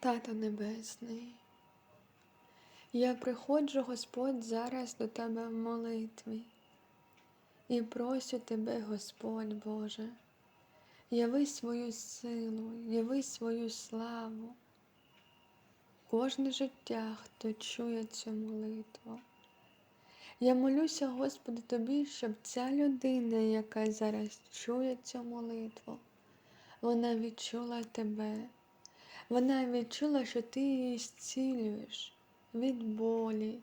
Тато Небесний, я приходжу, Господь, зараз до Тебе в молитві і просю Тебе, Господь Боже, яви свою силу, яви свою славу, кожне життя, хто чує цю молитву. Я молюся, Господи, Тобі, щоб ця людина, яка зараз чує цю молитву, вона відчула Тебе. Вона відчула, що ти її зцілюєш від болі,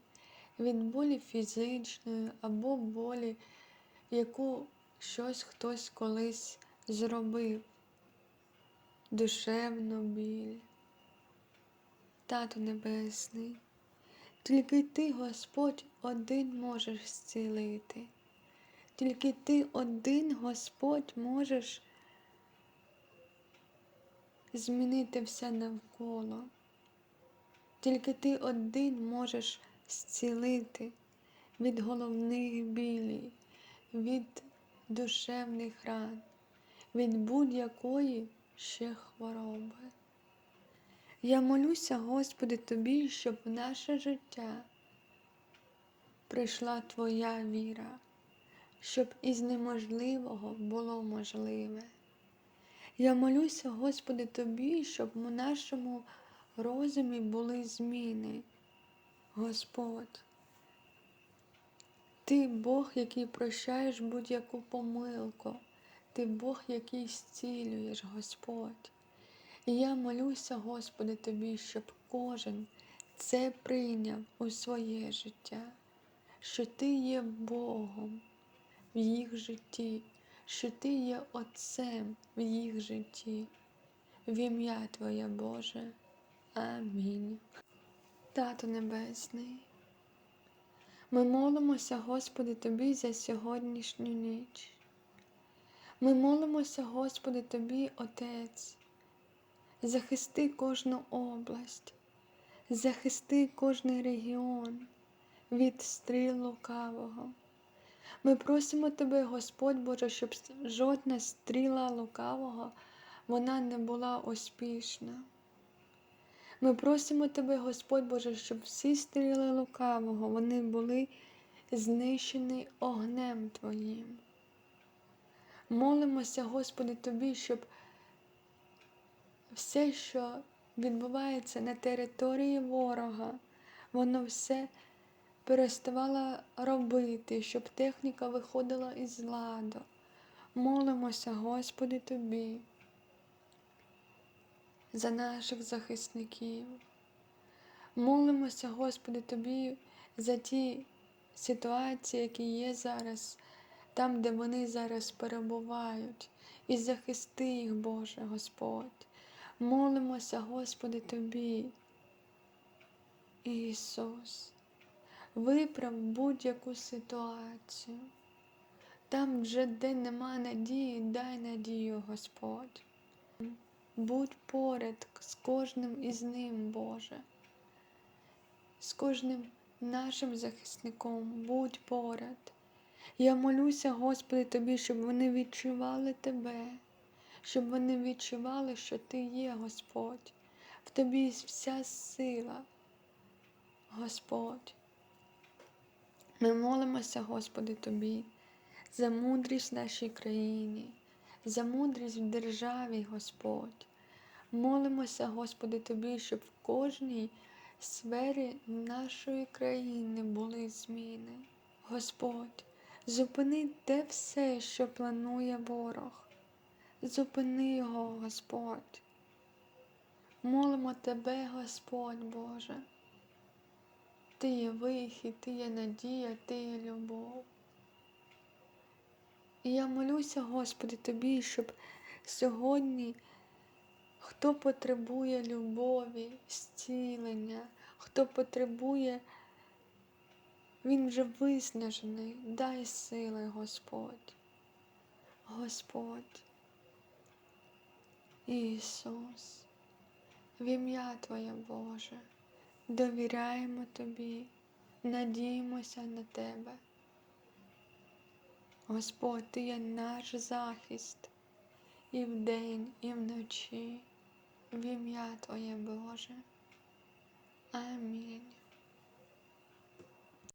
від болі фізичної або болі, яку щось хтось колись зробив, душевну біль. Тату Небесний, тільки ти, Господь, один можеш зцілити, тільки ти один, Господь, можеш змінити все навколо. Тільки ти один можеш зцілити від головних білей, від душевних ран, від будь-якої ще хвороби. Я молюся, Господи, Тобі, щоб в наше життя прийшла Твоя віра, щоб із неможливого було можливе. Я молюся, Господи, Тобі, щоб у нашому розумі були зміни. Господь, Ти Бог, який прощаєш будь-яку помилку, Ти Бог, який зцілюєш, Господь. І я молюся, Господи, Тобі, щоб кожен це прийняв у своє життя, що Ти є Богом в їх житті що Ти є Отцем в їх житті, в ім'я Твоє Боже. Амінь. Тато Небесний, ми молимося, Господи, Тобі за сьогоднішню ніч. Ми молимося, Господи, Тобі, Отець, захисти кожну область, захисти кожний регіон від стріл лукавого. Ми просимо Тебе, Господь Боже, щоб жодна стріла лукавого вона не була успішна. Ми просимо Тебе, Господь Боже, щоб всі стріли лукавого вони були знищені огнем Твоїм. Молимося, Господи, Тобі, щоб все, що відбувається на території ворога, воно все переставала робити, щоб техніка виходила із ладу. Молимося, Господи, Тобі, за наших захисників. Молимося, Господи, Тобі, за ті ситуації, які є зараз, там, де вони зараз перебувають, і захисти їх, Боже Господь. Молимося, Господи, Тобі, Ісус виправ будь-яку ситуацію. Там вже де нема надії, дай надію, Господь. Будь поряд з кожним із ним, Боже, з кожним нашим захисником, будь поряд. Я молюся, Господи, Тобі, щоб вони відчували Тебе, щоб вони відчували, що Ти є Господь, в Тобі вся сила, Господь. Ми молимося, Господи, Тобі, за мудрість в нашій країні, за мудрість в державі, Господь. Молимося, Господи, Тобі, щоб в кожній сфері нашої країни були зміни. Господь, зупини те все, що планує ворог. Зупини його, Господь. Молимо Тебе, Господь Боже. Ти є вихід, ти є надія, ти є любов. І я молюся, Господи, Тобі, щоб сьогодні хто потребує любові, зцілення, хто потребує, він вже виснажений, дай сили, Господь. Господь, Ісус, в ім'я Твоє Боже довіряємо Тобі, надіємося на Тебе. Господь, Ти є наш захист і вдень, і вночі. в ім'я Твоє Боже. Амінь.